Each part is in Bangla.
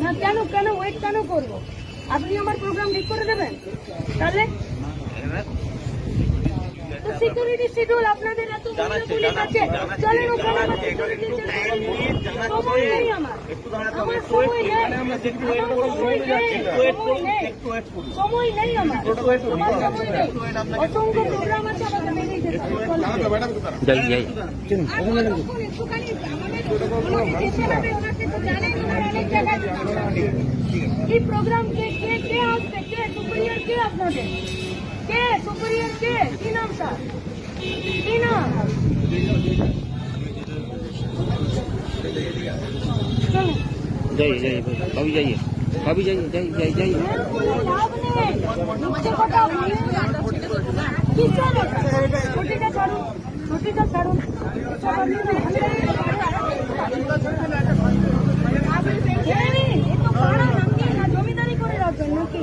না কেন কেন ওয়েট কেন করব আপনি আমার প্রোগ্রাম ঠিক করে দেবেন তাহলে সিকিউরিটি শিডিউল আপনাদের এত পুলিশ আছে চলেন ওখানে। সময় নেই আমার। আমার সময় নেই। সময় নেই। আমার। অসংখ্য প্রোগ্রাম আছে আমাকে বেরিয়ে যেতে এই প্রোগ্রাম কে কে কে আসবে? কে সুপিরিয়র কে আপনাদের? কে? সুপিরিয়র কে? কি নাম স্যার? কি নাম? যাই যাই ভাবি যাইয়ে। যাইয়ে যাই যাই যাই। ওটা? ছুটিটা ছাড়ুন। ছুটিটা ছাড়ুন সব আপনি এই, এ তো পাড়া নাকি না জমিদারি করে রাখবেন নাকি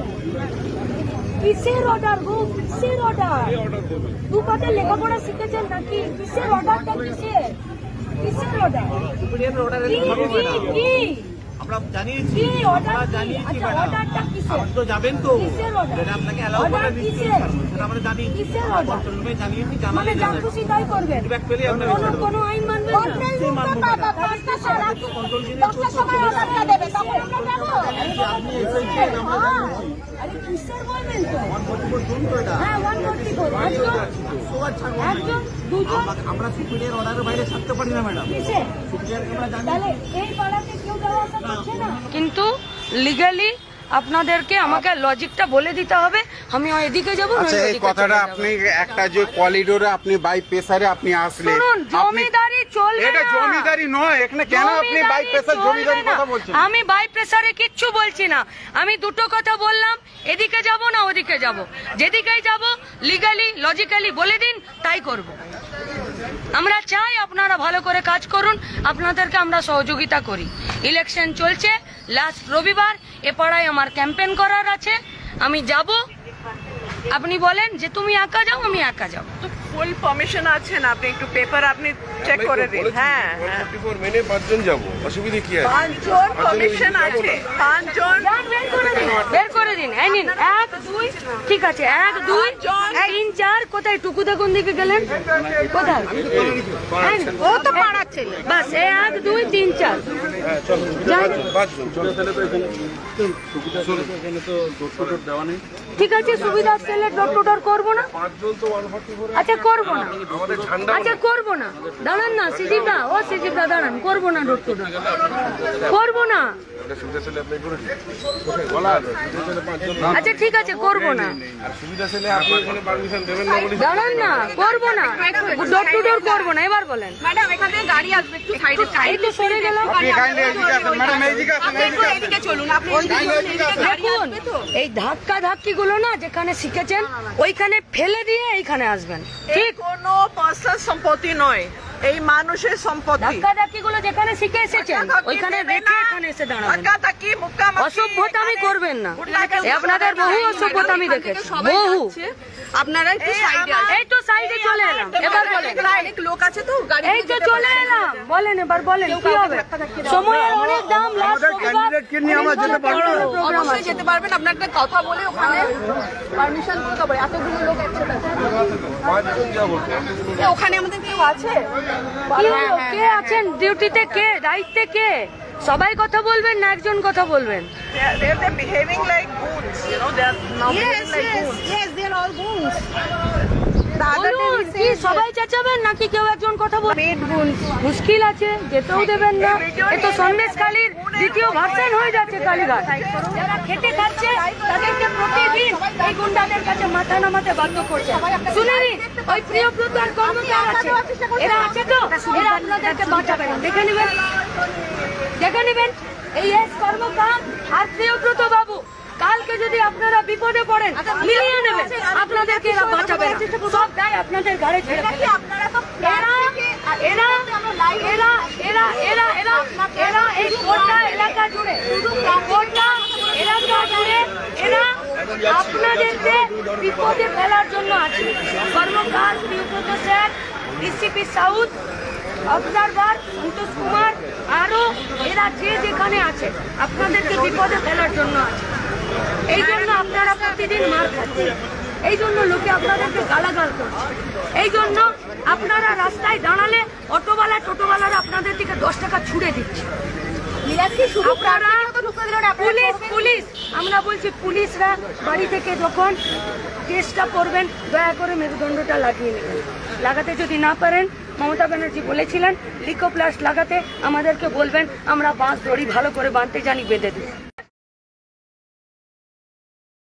কিসের অর্ডার গো কিসের অর্ডার দু পাতে লেখাপড়া শিখেছেন নাকি? কিসের অর্ডারটা কিসের কিসের অর্ডার কি কি কি আমরা জানিয়েছি অর্ডার আমরা কি? জানিয়েছি আচ্ছা ম্যাডাম তো যাবেন তো। আপনাকে অ্যালাউ করে দিচ্ছি সেটা আমরা জানিয়েছি জানিয়েছি মানে জানালে তাই করবেন। কোনো আইন মানবেন আমরা- আমরা সুপ্রিমের অর্ডারের বাইরে থাকতে পারি না ম্যাডাম কিন্তু লিগালি আপনাদেরকে আমাকে লজিকটা বলে দিতে হবে। আমি এদিকে যাব আচ্ছা এই কথাটা আপনি একটা যে করিডোরে আপনি বাই প্রেসারে আপনি আসলে জমিদারি চলবে এটা জমিদারি নয় এখানে কেন আপনি বাই প্রেসার জমিদারি কথা বলছেন? আমি বাই প্রেসারে কিচ্ছু বলছি না। আমি দুটো কথা বললাম এদিকে যাব না ওদিকে যাব। যেদিকেই যাব লিগালি লজিক্যালি বলে দিন তাই করব। আমরা চাই আপনারা ভালো করে কাজ করুন আপনাদেরকে আমরা সহযোগিতা করি। ইলেকশন চলছে লাস্ট রবিবার এ পাড়ায় আমার ক্যাম্পেন করার আছে। আমি যাব আপনি বলেন যে তুমি একা যাও আমি একা যাও। ফুল পারমিশন আছে না? আপনি একটু পেপার আপনি চেক করে দিন। হ্যাঁ হ্যাঁ। মেনে পাঁচজন যাব অসুবিধা কি আছে? পাঁচজন পারমিশন আছে পাঁচজন। বের করে দিন বের করে ঠিক আছে, এক, দুই, তিন, চার, কোথায়? টুকুদা কোন দিকে গেলেন? এক, দুই, তিন, চার। ঠিক আছে সুবিধা ছেলে ডোর টু ডোর করব না? আচ্ছা করব না। আচ্ছা করব না। দাঁড়ান না সিজিদা ও সিজিদা দাঁড়ান, করব না করব না। আচ্ছা ঠিক আছে করব না। আর সুবিধা ছেলে আপনি এখানে পারমিশন দেবেন না বলে দাঁড়ান না করব না। ডোর টু ডোর করব না এবার বলেন। ম্যাডাম এখান থেকে গাড়ি আসবে একটু সাইডে এই তো সরে আসেন ম্যাডাম এইদিকে আসেন এইদিকে চলুন আপনি দেখুন এই ধাক্কা ধাক্কি গুলো না যেখানে শিখেছেন ওইখানে ফেলে দিয়ে এইখানে আসবেন। ঠিক? কোনো পার্সোনাল সম্পত্তি নয়। এই মানুষের সম্পত্তি। ধাক্কা ধাক্কি গুলো যেখানে শিখে এসেছেন ওইখানে রেখে এখানে এসে দাঁড়াবেন। ধাক্কা ধাক্কি মুক্কা অসভ্যতামি করবেন না। আপনাদের বহু অসভ্যতামি দেখেছি। বহু। আপনারা একটু সাইডে এই তো সাইডে চলে এলাম। এবার বলেন। অনেক লোক আছে তো গাড়ি এই তো চলে এলাম। বলেন এবার বলেন কি হবে? সময়ের অনেক দাম ক্যান্ডিডেটকে নিয়ে আমরা যেতে পারব না। অবশ্যই যেতে পারবেন। আপনার একটা কথা বলে ওখানে পারমিশন এতগুলো লোক একসাথে ওখানে আমাদের কেউ আছে? কে আছেন? ডিউটিতে কে? দায়িত্বে কে? সবাই কথা বলবেন না একজন কথা বলবেন? কি সবাই চেঁচাবেন নাকি কেউ একজন কথা বলবেন মুশকিল আছে যেতেও দেবেন না। এ তো সন্দেশ কালীর দ্বিতীয় ভার্সন হয়ে যাচ্ছে কালীঘাট। যারা খেটে খাচ্ছে তাদেরকে কাছে মাথা নামাতে বাধ্য করছে। শুনে নিন ওই প্রিয়ব্রত আর কর্মকার আছে। এরা আছে। তো? এরা আপনাদেরকে বাঁচাবে না দেখে নেবেন। দেখে নেবেন এই এস কর্মকার আর প্রিয়ব্রত বাবু কালকে যদি আপনারা বিপদে পড়েন মিলিয়ে নেবেন। আপনাদেরকে এরা বাঁচাবে না। সব দায় আপনাদের ঘাড়ে ছেড়ে। এরা এরা এরা এরা এরা এরা এরা এই গোটা এলাকা জুড়ে এরা আপনাদেরকে বিপদে ফেলার জন্য আছে। Karmakar Priyabrata sir DCP south, observer Santosh Kumar আরও এরা যে যেখানে আছে, আপনাদেরকে বিপদে ফেলার জন্য আছে। এই জন্য আপনারা প্রতিদিন মার খাচ্ছেন। এই জন্য লোকে আপনাদেরকে গালাগাল করছে। এই জন্য আপনারা রাস্তায় দাঁড়ালে অটোওয়ালা টোটোওয়ালারা আপনাদের দিকে দশ টাকা ছুড়ে দিচ্ছে। আপনারা পুলিশ পুলিশ। আমরা বলছি পুলিশরা বাড়ি থেকে যখন কেসটা করবেন দয়া করে মেরুদণ্ডটা লাগিয়ে নেবেন। লাগাতে যদি না পারেন মমতা ব্যানার্জি বলেছিলেন লিকো প্লাস লাগাতে আমাদেরকে বলবেন আমরা বাঁশ দড়ি ভালো করে বাঁধতে জানি বেঁধে দিই।